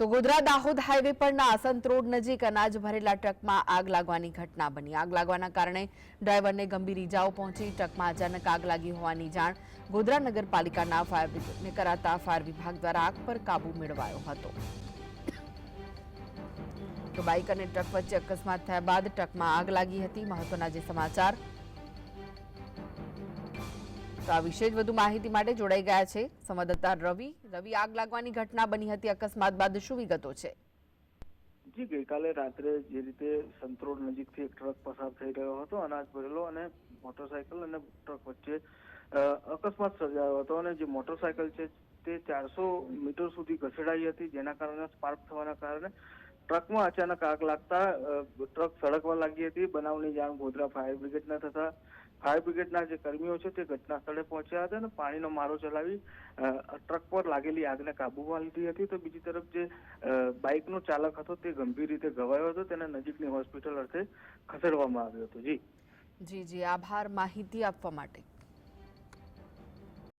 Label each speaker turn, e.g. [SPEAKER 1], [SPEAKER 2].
[SPEAKER 1] તો ગોધરા દાહોદ હાઈવે પરના આસંત રોડ નજીક અનાજ ભરેલા ટ્રકમાં આગ લાગવાની ઘટના બની. આગ લાગવાના કારણે ડ્રાઈવરને ગંભીર ઇજાઓ પહોંચી. ટ્રકમાં અચાનક આગ લાગી હોવાની જાણ ગોધરા નગરપાલિકાના ફાયર બ્રિગેડને કરાતા ફાયર વિભાગ દ્વારા આગ પર કાબુ મેળવાયો હતો. તો બાઇક અને ટ્રક વચ્ચે અકસ્માત થયા બાદ ટ્રકમાં આગ લાગી હતી. મહત્વના જે સમાચાર તો આ વિશે જ વધુ માહિતી માટે જોડાઈ ગયા છે સંવાદદાતા રવિ. રવિ, આગ લાગવાની ઘટના બની હતી અકસ્માત બાદ શું વિગતો છે?
[SPEAKER 2] જી, ગઈકાલે રાત્રે જે રીતે સંતરોડ નજીકથી એક ટ્રક પસાર થઈ રહ્યો હતો, અનાજ ભરેલો અને મોટરસાયકલ અને ટ્રક વચ્ચે અકસ્માત સર્જાયો હતો અને જે મોટરસાયકલ છે તે ચારસો મીટર સુધી ઘસેડાઈ હતી, જેના કારણે સ્પાર્ક થવાના કારણે ટ્રકમાં અચાનક આગ લાગતા ટ્રક સળગવા લાગી હતી. બનાવની જાણ ગોધરા ફાયર બ્રિગેડને થતા. ફાયર બ્રિગેડના જે કર્મીઓ છે તે ઘટના સ્થળે પહોંચ્યા હતા અને પાણીનો મારો ચલાવી ટ્રક પર લાગેલી આગને કાબૂમાં લીધી હતી. તો બીજી તરફ જે બાઇકનો ચાલક હતો તે ગંભીર રીતે ઘવાયો હતો. તેને નજીકની હોસ્પિટલ અર્થે ખસેડવામાં આવ્યો હતો. જી.
[SPEAKER 1] જી જી. આભાર માહિતી આપવા માટે.